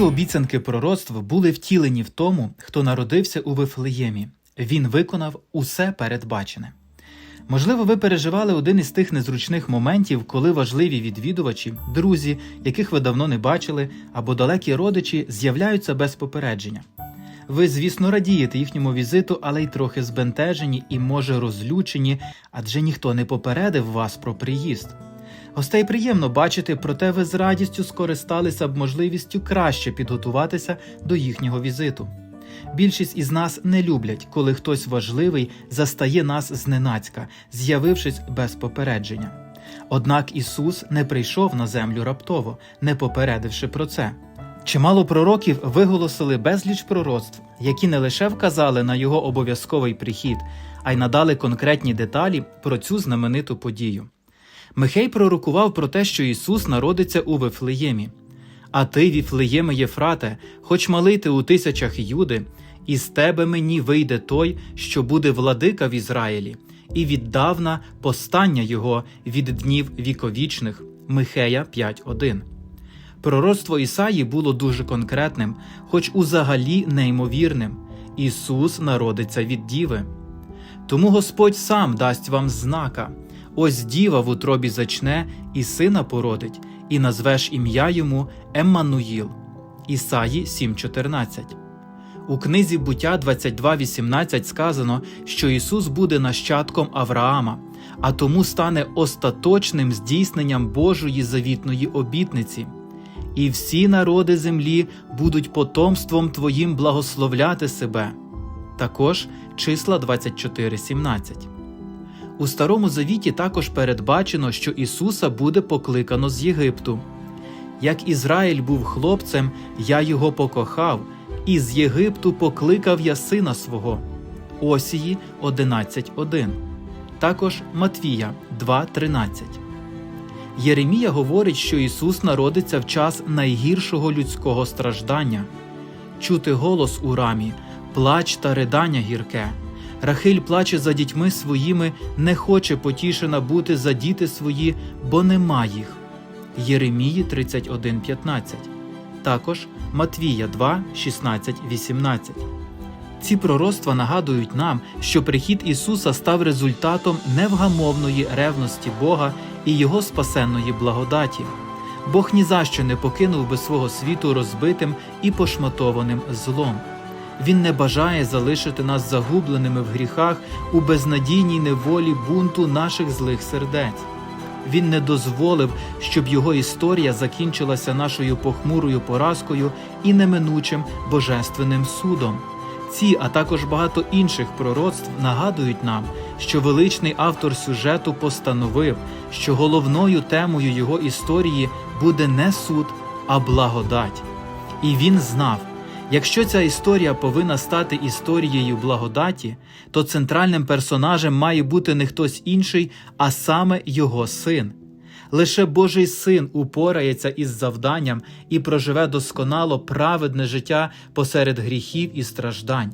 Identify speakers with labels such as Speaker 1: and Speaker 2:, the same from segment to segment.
Speaker 1: Обіцянки пророцтв були втілені в тому, хто народився у Вифлеємі. Він виконав усе передбачене. Можливо, ви переживали один із тих незручних моментів, коли важливі відвідувачі, друзі, яких ви давно не бачили, або далекі родичі з'являються без попередження. Ви, звісно, радієте їхньому візиту, але й трохи збентежені і, може, розлючені, адже ніхто не попередив вас про приїзд. Гостей приємно бачити, проте ви з радістю скористалися б можливістю краще підготуватися до їхнього візиту. Більшість із нас не люблять, коли хтось важливий застає нас зненацька, з'явившись без попередження. Однак Ісус не прийшов на землю раптово, не попередивши про це. Чимало пророків виголосили безліч пророцтв, які не лише вказали на його обов'язковий прихід, а й надали конкретні деталі про цю знамениту подію. Михей пророкував про те, що Ісус народиться у Вифлеємі. А ти, Віфлеєме Єфрате, хоч малий ти у тисячах Юди, із тебе мені вийде той, що буде владика в Ізраїлі, і віддавна постання його від днів віковічних. Михея 5.1. Пророцтво Ісаї було дуже конкретним, хоч узагалі неймовірним. Ісус народиться від Діви. Тому Господь сам дасть вам знака. Ось діва в утробі зачне і сина породить, і назвеш ім'я йому Еммануїл. Ісаї 7.14. У книзі буття 22.18 сказано, що Ісус буде нащадком Авраама, а тому стане остаточним здійсненням Божої завітної обітниці. І всі народи землі будуть потомством Твоїм благословляти себе. Також числа 24.17. У Старому Завіті також передбачено, що Ісуса буде покликано з Єгипту. Як Ізраїль був хлопцем, я його покохав, і з Єгипту покликав я сина свого. Осії 11.1. Також Матвія 2.13. Єремія говорить, що Ісус народиться в час найгіршого людського страждання. Чути голос у рамі, плач та ридання гірке. Рахиль плаче за дітьми своїми, не хоче потішена бути за діти свої, бо нема їх. Єремії 31.15. Також Матвія 2, 16, 18. Ці пророцтва нагадують нам, що прихід Ісуса став результатом невгамовної ревності Бога і Його спасенної благодаті. Бог ні за що не покинув би свого світу розбитим і пошматованим злом. Він не бажає залишити нас загубленими в гріхах у безнадійній неволі бунту наших злих сердець. Він не дозволив, щоб його історія закінчилася нашою похмурою поразкою і неминучим божественним судом. Ці, а також багато інших пророцтв нагадують нам, що величний автор сюжету постановив, що головною темою його історії буде не суд, а благодать. І він знав, Якщо ця історія повинна стати історією благодаті, то центральним персонажем має бути не хтось інший, а саме його син. Лише Божий син упорається із завданням і проживе досконало праведне життя посеред гріхів і страждань,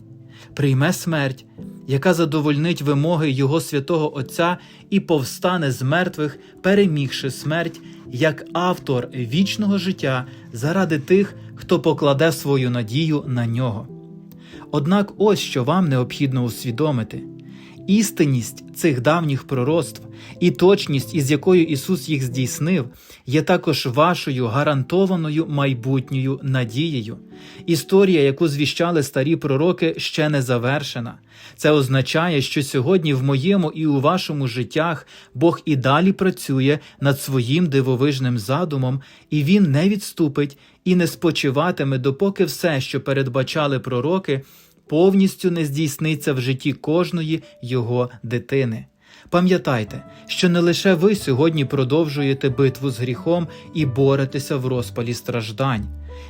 Speaker 1: прийме смерть, яка задовольнить вимоги Його святого Отця і повстане з мертвих, перемігши смерть як автор вічного життя заради тих, хто покладе свою надію на нього. Однак ось що вам необхідно усвідомити. Істинність цих давніх пророцтв і точність, із якою Ісус їх здійснив, є також вашою гарантованою майбутньою надією. Історія, яку звіщали старі пророки, ще не завершена. Це означає, що сьогодні в моєму і у вашому життях Бог і далі працює над своїм дивовижним задумом, і Він не відступить і не спочиватиме, допоки все, що передбачали пророки, повністю не здійсниться в житті кожної його дитини. Пам'ятайте, що не лише ви сьогодні продовжуєте битву з гріхом і боретеся в розпалі страждань.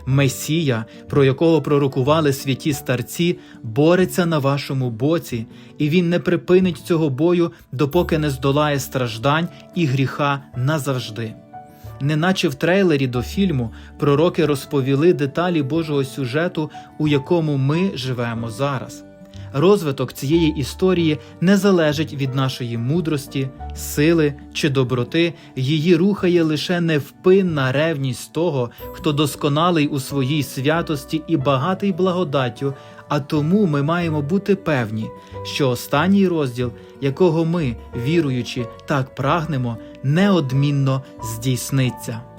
Speaker 1: Месія, про якого пророкували святі старці, бореться на вашому боці, і він не припинить цього бою, допоки не здолає страждань і гріха назавжди. Неначе в трейлері до фільму пророки розповіли деталі Божого сюжету, у якому ми живемо зараз. Розвиток цієї історії не залежить від нашої мудрості, сили чи доброти, її рухає лише невпинна ревність того, хто досконалий у своїй святості і багатий благодаттю. А тому ми маємо бути певні, що останній розділ, якого ми, віруючи, так прагнемо, неодмінно здійсниться.